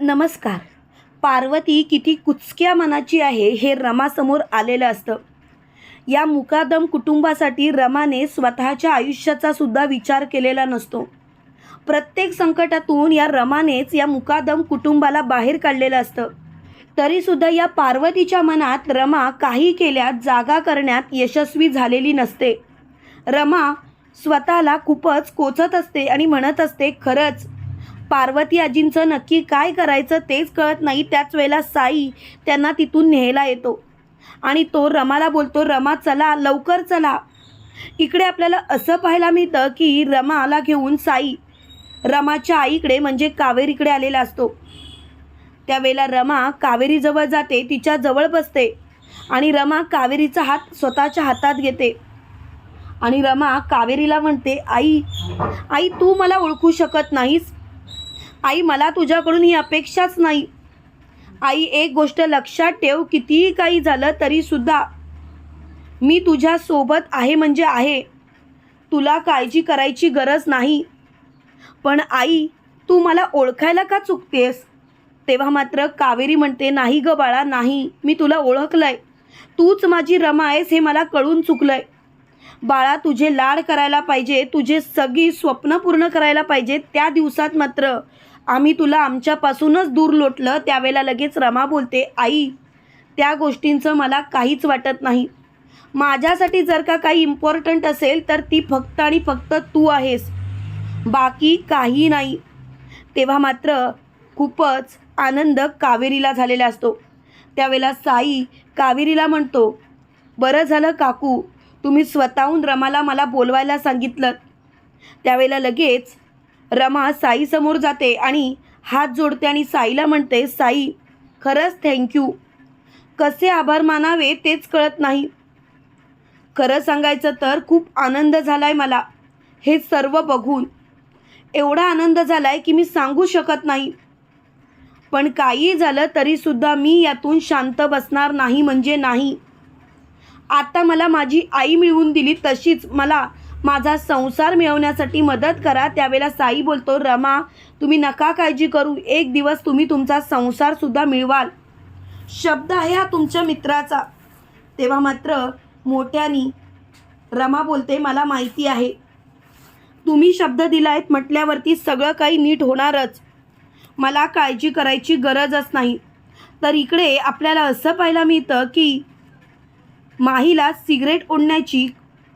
नमस्कार. पार्वती किती कुचक्या मनाची आहे हे रमासमोर आलेलं असतं. या मुकादम कुटुंबासाठी रमाने स्वतःच्या आयुष्याचा सुद्धा विचार केलेला नसतो. प्रत्येक संकटातून या रमानेच या मुकादम कुटुंबाला बाहेर काढलेलं असतं. तरीसुद्धा या पार्वतीच्या मनात रमा काही केल्यात जागा करण्यात यशस्वी झालेली नसते. रमा स्वतःला खूपच कोचत असते आणि म्हणत असते खरंच पार्वती आजींचं नक्की काय करायचं तेच कळत नाही. त्याच वेळेला साई त्यांना तिथून न्यायला येतो. आणि तो रमाला बोलतो रमा चला लवकर चला. इकडे आपल्याला असं पाहायला मिळतं की रमाला घेऊन साई रमाच्या आईकडे म्हणजे कावेरीकडे आलेला असतो. त्यावेळेला रमा कावेरीजवळ जाते तिच्या जवळ बसते आणि रमा कावेरीचा हात स्वतःच्या हातात घेते. आणि रमा कावेरीला म्हणते आई आई तू मला ओळखू शकत नाहीस. आई मला तुझ्याकडून ही अपेक्षाच नाही. आई एक गोष्ट लक्षात ठेव कितीही काही झालं तरीसुद्धा मी तुझ्यासोबत आहे म्हणजे आहे. तुला काळजी करायची गरज नाही. पण आई तू मला ओळखायला का चुकतेस? तेव्हा मात्र कावेरी म्हणते नाही ग बाळा नाही. मी तुला ओळखलंय. तूच माझी रमा आहेस हे मला कळून चुकलंय. बाळा तुझे लाड करायला पाहिजे तुझे सगळी स्वप्न पूर्ण करायला पाहिजे त्या दिवसात मात्र. आम्ही तुला आमच्यापासूनच दूर लोटलं त्यावेळेला लगेच रमा बोलते आई त्या गोष्टींचं मला काहीच वाटत नाही. माझ्यासाठी जर का काही इम्पॉर्टंट असेल तर ती फक्त आणि फक्त तू आहेस. बाकी काही नाही. तेव्हा मात्र खूपच आनंद कावेरीला झालेला असतो. त्यावेळेला साई कावेरीला म्हणतो बरं झालं काकू तुम्ही स्वतःहून रमाला मला बोलवायला सांगितलं. त्यावेळेला लगेच रमा साईसमोर जाते आणि हात जोडते आणि साईला म्हणते साई खरंच थँक्यू कसे आभार मानावे तेच कळत नाही. खरं सांगायचं तर खूप आनंद झाला आहे मला. हे सर्व बघून एवढा आनंद झाला आहे की मी सांगू शकत नाही. पण काही झालं तरीसुद्धा मी यातून शांत बसणार नाही म्हणजे नाही. आता मला माझी आई मिळवून दिली तशीच मला माझा संसार मिळवण्यासाठी मदत करा. त्यावेळेला साई बोलतो रमा तुम्ही नका काळजी करू. एक दिवस तुम्ही तुमचा संसारसुद्धा मिळवाल. शब्द आहे हा तुमच्या मित्राचा. तेव्हा मात्र मोठ्यानी रमा बोलते मला माहिती आहे. तुम्ही शब्द दिलायत म्हटल्यावरती सगळं काही नीट होणारच. मला काळजी करायची गरजच नाही. तर इकडे आपल्याला असं पाहायला मिळतं की माहीला सिगरेट ओढण्याची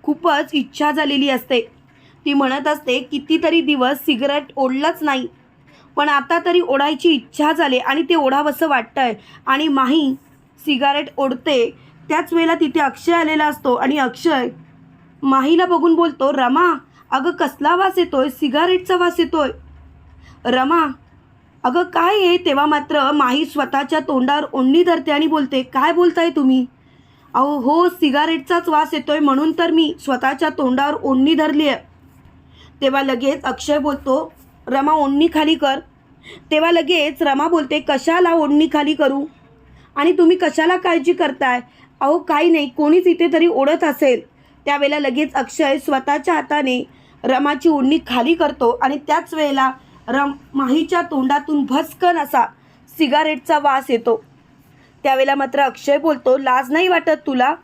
खूपच इच्छा झालेली असते. ती म्हणत असते कितीतरी दिवस सिगरेट ओढलंच नाही. पण आता तरी ओढायची इच्छा झाली आणि ते ओढावंसं वाटतंय. आणि माही सिगारेट ओढते. त्याच वेळेला तिथे अक्षय आलेला असतो आणि अक्षय माहीला बघून बोलतो रमा अगं कसला वास येतोय? सिगारेटचा वास येतोय. रमा अगं काय आहे? तेव्हा मात्र माही स्वतःच्या तोंडावर ओढणी धरते आणि बोलते काय बोलताय तुम्ही? अहो हो सिगारेटचाच वास येतोय म्हणून तर मी स्वतःच्या तोंडावर ओढणी धरली आहे. तेव्हा लगेच अक्षय बोलतो रमा ओढणी खाली कर. तेव्हा लगेच रमा बोलते कशाला ओढणी खाली करू? आणि तुम्ही कशाला काळजी करताय? अहो काही नाही कोणीच इथे तरी ओढत असेल. त्यावेळेला लगेच अक्षय स्वतःच्या हाताने रमाची ओढणी खाली करतो आणि त्याच वेळेला रम माहीच्या तोंडातून भस्कन असा सिगारेटचा वास येतो. त्यावेळेला मात्र अक्षय बोलतो लाज नाही वाटत तुला?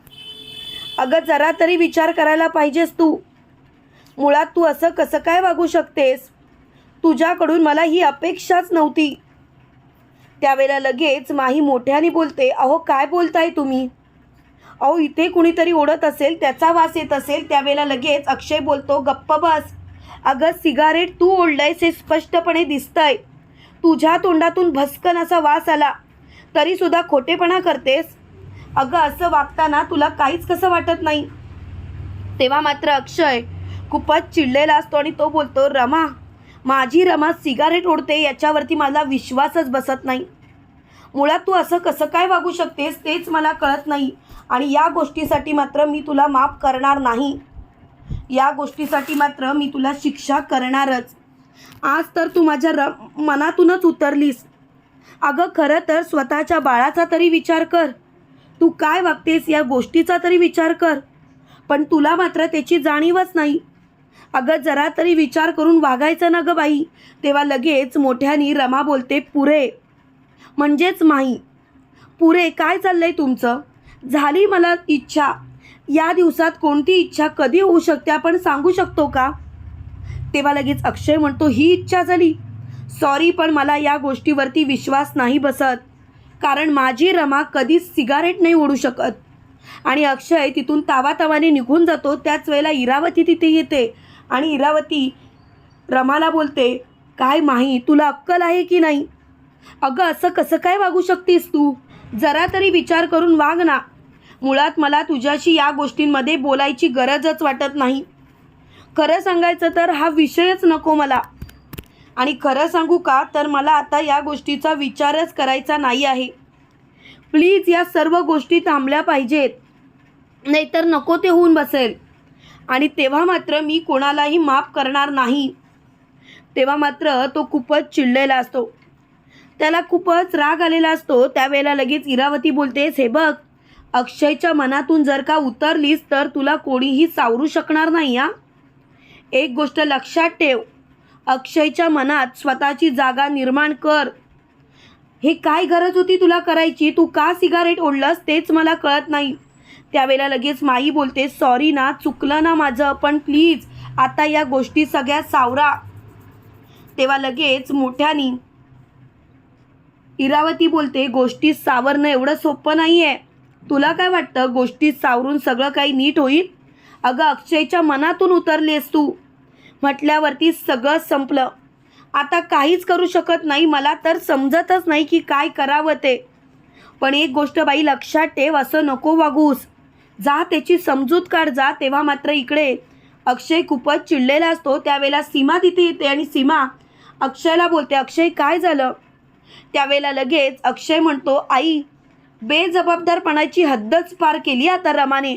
अगं जरा तरी विचार करायला पाहिजेस तू. मुळात तू असं कसं काय वागू शकतेस? तुझ्याकडून मला ही अपेक्षाच नव्हती. त्यावेळेला लगेच माही मोठ्याने बोलते अहो काय बोलताय तुम्ही? अहो इथे कुणीतरी ओढत असेल त्याचा वास येत असेल. त्यावेळेला लगेच अक्षय बोलतो गप्प बस. अगं सिगारेट तू ओढलंयस हे स्पष्टपणे दिसतंय. तुझ्या तोंडातून भस्कन असा वास आला. तरीसुद्धा खोटेपणा करतेस? अगं असं वागताना तुला काहीच कसं वाटत नाही? तेव्हा मात्र अक्षय खूपच चिडलेला असतो आणि तो बोलतो रमा माझी रमा सिगारेट ओढते याच्यावरती मला विश्वासच बसत नाही. मुळात तू असं कसं काय वागू शकतेस तेच मला कळत नाही आणि या गोष्टीसाठी मात्र मी तुला माफ करणार नाही. या गोष्टीसाठी मात्र मी तुला शिक्षा करणारच. आज तर तू माझ्या र मनातूनच उतरलीस. अगं खरं तर स्वतःच्या बाळाचा तरी विचार कर. तू काय वागतेस या गोष्टीचा तरी विचार कर. पण तुला मात्र त्याची जाणीवच नाही. अगं जरा तरी विचार करून वागायचं ना गं बाई. तेव्हा लगेच मोठ्यानी रमा बोलते पुरे. म्हणजेच माही पुरे काय चाललंय तुमचं? झाली मला इच्छा. या दिवसात कोणती इच्छा कधी होऊ शकते? आपण सांगू शकतो का? तेव्हा लगेच अक्षय म्हणतो ही इच्छा झाली. सॉरी पण मला या गोष्टीवरती विश्वास नाही बसत. कारण माझी रमा कधीच सिगारेट नाही ओढू शकत. आणि अक्षय तिथून तावातावाने निघून जातो. त्याच वेळेला इरावती तिथे येते. आणि इरावती रमाला बोलते काय माही तुला अक्कल आहे की नाही? अगं असं कसं काय वागू शकतेस तू? जरा तरी विचार करून वाग ना. मुळात मला तुझ्याशी या गोष्टींमध्ये बोलायची गरजच वाटत नाही. खरं सांगायचं तर हा विषयच नको मला. आणि खरं सांगू का तर मला आता या गोष्टीचा विचारच करायचा नाही आहे. प्लीज या सर्व गोष्टी थांबल्या पाहिजेत. नाहीतर नको ते होऊन बसेल. आणि तेव्हा मात्र मी कोणालाही माफ करणार नाही. तेव्हा मात्र तो खूपच चिडलेला असतो. त्याला खूपच राग आलेला असतो. त्यावेळेला लगेच इरावती बोलतेस हे बघ अक्षयच्या मनातून जर का उतरलीस तर तुला कोणीही सावरू शकणार नाही हा? एक गोष्ट लक्षात ठेव. अक्षयच्या मनात स्वतःची जागा निर्माण कर. हे काय गरज होती तुला करायची? तू का सिगारेट ओढलंस तेच मला कळत नाही. त्यावेळेला लगेच माई बोलते सॉरी ना चुकलं ना माझं पण प्लीज आता या गोष्टी सगळ्या सावरा. तेव्हा लगेच मोठ्यानी इरावती बोलते गोष्टी सावरणं एवढं सोपं नाही आहे तुला काय वाटतं? गोष्टी सावरून सगळं काही नीट होईल? अगं अक्षयच्या मनातून उतरलीस तू. म्हटल्यावरती सगळं संपलं. आता काहीच करू शकत नाही मला तर समजतच नाही की काय करावं ते. पण एक गोष्ट बाई लक्षात ठेव असं नको वागूस. जा त्याची समजूत काढ जा तेव्हा मात्र इकडे. अक्षय खूपच चिडलेला असतो त्यावेळेला सीमा तिथे येते आणि सीमा अक्षयला बोलते अक्षय काय झालं? त्यावेळेला लगेच अक्षय म्हणतो आई बेजबाबदारपणाची हद्दच पार केली आता रमाने.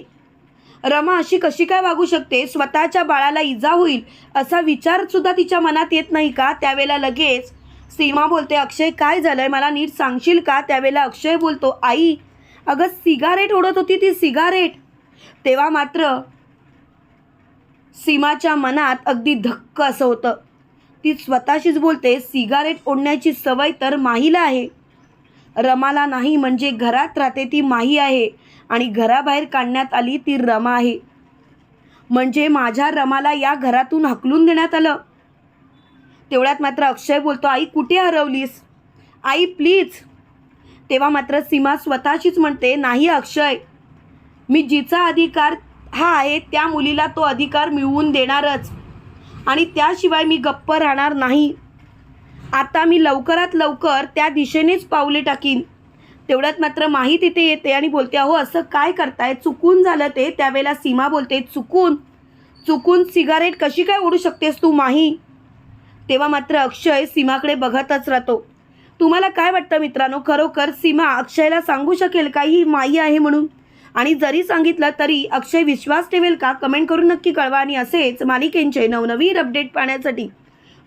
रमा अशी कशी काय वागू शकते? स्वतःच्या बाळाला इजा होईल असा विचारसुद्धा तिच्या मनात येत नाही का? त्यावेळेला लगेच सीमा बोलते अक्षय काय झालंय? मला नीट सांगशील का? त्यावेळेला अक्षय बोलतो आई अगं सिगारेट ओढत होती ती सिगारेट. तेव्हा मात्र सीमाच्या मनात अगदी धक्क असं होतं. ती स्वतःशीच बोलते सिगारेट ओढण्याची सवय तर माहीला आहे. रमाला नाही म्हणजे घरात राहते ती माही आहे आणि घराबाहेर काढण्यात आली ती रमा आहे. म्हणजे माझ्या रमाला या घरातून हकलून देण्यात आलं. तेवढ्यात मात्र अक्षय बोलतो आई कुठे हरवलीस? आई प्लीज तेव्हा मात्र सीमा स्वतःशीच म्हणते नाही अक्षय मी जिचा अधिकार हा आहे त्या मुलीला तो अधिकार मिळवून देणारच आणि त्याशिवाय मी गप्प राहणार नाही. आता मी लवकरात लवकर त्या दिशेनेच पावले टाकीन. तेवढ्यात मात्र माही तिथे येते आणि बोलते अहो असं काय करताय? चुकून झालं ते. त्यावेळेला सीमा बोलते चुकून? चुकून सिगारेट कशी काय ओढू शकतेस तू माही? तेव्हा मात्र अक्षय सीमाकडे बघतच राहतो. तुम्हाला काय वाटतं मित्रांनो? खरोखर सीमा अक्षयला सांगू शकेल का? ही माई आहे म्हणून? आणि जरी सांगितलं तरी अक्षय विश्वास ठेवेल का? कमेंट करून नक्की कळवा. आणि असेच मालिकेंचे नवनवीन अपडेट पाहण्यासाठी